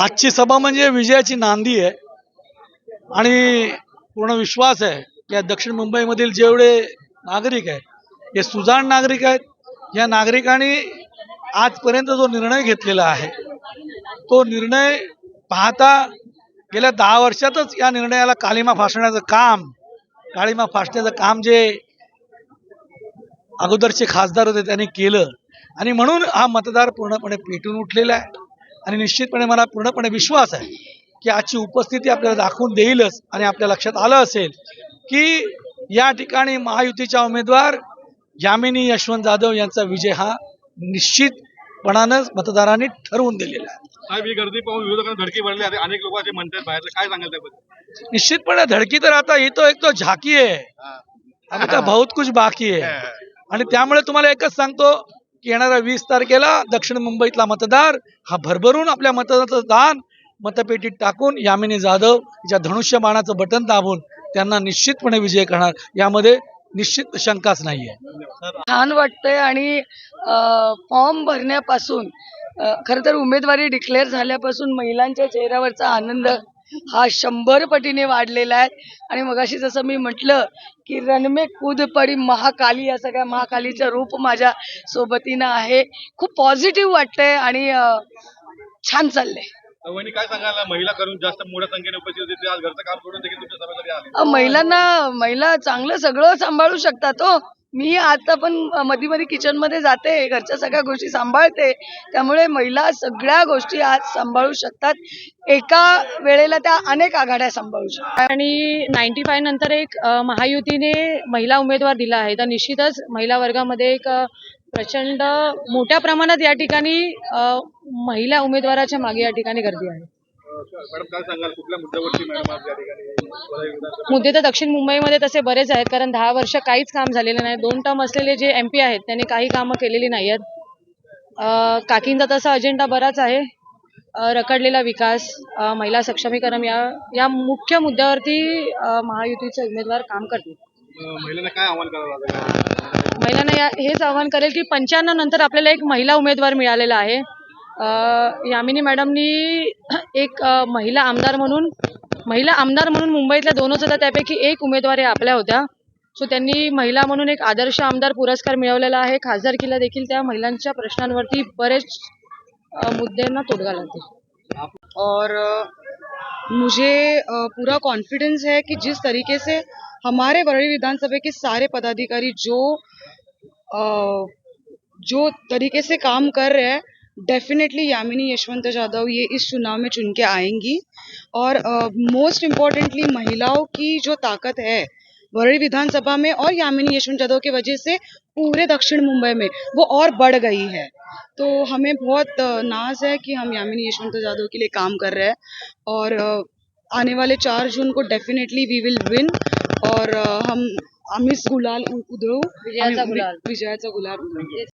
आजची सभा म्हणजे विजयाची नांदी आहे. आणि पूर्ण विश्वास आहे की दक्षिण मुंबईमधील जेवढे नागरिक आहेत हे सुजाण नागरिक आहेत या नागरिकांनी आजपर्यंत जो निर्णय घेतलेला आहे तो निर्णय पाहता गेल्या दहा वर्षातच या निर्णयाला कालिमा फासण्याचं काम काळीमा फासण्याचं काम जे अगोदरचे खासदार होते त्यांनी केलं. आणि म्हणून हा मतदार पूर्णपणे पेटून उठलेला आहे. आणि निश्चितपणे मला पूर्णपणे विश्वास आहे की आजची उपस्थिती आपल्याला दाखवून देईलच आणि आपल्या लक्षात आलं असेल की या ठिकाणी महायुतीच्या उमेदवार यामिनी यशवंत जाधव यांचा विजय हा निश्चितपणानं मतदारांनी ठरवून दिलेला आहे. साहेब ही गर्दी पाहून विरोधकांना धडकी भरली आहे अनेक लोक असे म्हणतात बाहेर काय सांगाल त्याबद्दल? निश्चितपणे धडकी तर आता ही तो एक तो झाकी आहे. तर बहुत कुछ बाकी आहे. आणि त्यामुळे तुम्हाला एकच सांगतो येणाऱ्या वीस तारखेला दक्षिण मुंबईतला मतदार हा भरभरून आपल्या मतदानाचं दान मतपेटीत टाकून यामिनी जाधव या धनुष्यबाणाचं बटन दाबून त्यांना निश्चितपणे विजय करणार. यामध्ये निश्चित शंकाच नाहीये. छान वाटतंय आणि फॉर्म भरण्यापासून खरं तर उमेदवारी डिक्लेअर झाल्यापासून महिलांच्या चेहऱ्यावरचा आनंद हा शंभर पटीने वाढलेला आहे. आणि मगाशी जसं मी म्हटलं की रणमे कूद पडी महाकाली या सगळ्या महाकालीचं रूप माझ्या सोबतीनं आहे. खूप पॉझिटिव्ह वाटतंय आणि छान चाललंय. वहिनी काय सांगाल? महिला करून जास्त मोठ्या संख्येने उपस्थित होते. ते आज घरचं काम सोडून देखील तुमच्या सभेसाठी आले. अ, महिलांना महिला चांगलं सगळं सांभाळू शकतात हो. मी आता पण मध्ये मध्ये किचनमध्ये जाते घरच्या सगळ्या गोष्टी सांभाळते. त्यामुळे महिला सगळ्या गोष्टी आज सांभाळू शकतात. एका वेळेला त्या अनेक आघाड्या सांभाळू शकतात. आणि नाईन्टी फाय नंतर एक महायुतीने महिला उमेदवार दिला आहे. तर निश्चितच महिला वर्गामध्ये एक प्रचंड मोठ्या प्रमाणात या ठिकाणी महिला उमेदवाराच्या मागे या ठिकाणी गर्दी आहे. मुद्दे तर दक्षिण मुंबईमध्ये तसे बरेच आहेत कारण दहा वर्ष काहीच काम झालेलं नाही. दोन टर्म असलेले जे एम पी आहेत त्यांनी काही कामं केलेली नाही आहेत. काकींचा तसा अजेंडा बराच आहे. रखडलेला विकास महिला सक्षमीकरण या या मुख्य मुद्द्यावरती महायुतीचे उमेदवार काम करतील. महिलांना काय आव्हान करावं महिलांना या हेच आवाहन करेल की पंच्याण्णव नंतर आपल्याला एक महिला उमेदवार मिळालेला आहे. यामिनी मॅडमनी एक महिला आमदार म्हणून महिला आमदार म्हणून मुंबईतल्या दोनच होत्या. त्यापैकी एक उमेदवारी आपल्या होत्या. सो त्यांनी महिला म्हणून एक आदर्श आमदार पुरस्कार मिळवलेला आहे. खासदारकीला देखील त्या महिलांच्या प्रश्नांवरती बरेच मुद्द्यांना तोडगा लागते और मुझे पूरा कॉन्फिडेंस है कि जिस तरीके से हमारे वरळी विधानसभा के सारे पदाधिकारी जो जो तरीके से काम कर रहे हैं डेफिनेटली यामिनी यशवंत यादव ये इस चुनाव में चुन के आएँगी। और मोस्ट इम्पोर्टेंटली महिलाओं की जो ताकत है वरळी विधानसभा में और यामिनी यशवंत यादव की वजह से पूरे दक्षिण मुंबई में वो और बढ़ गई है। तो हमें बहुत नाज है कि हम यामिनी यशवंत यादव के लिए काम कर रहे हैं। और आने वाले चार जून को डेफिनेटली वी विल विन और हम आम्हीच गुलाल उ- उधळू विजयाचा गुलाल. विजयाचा गुलाल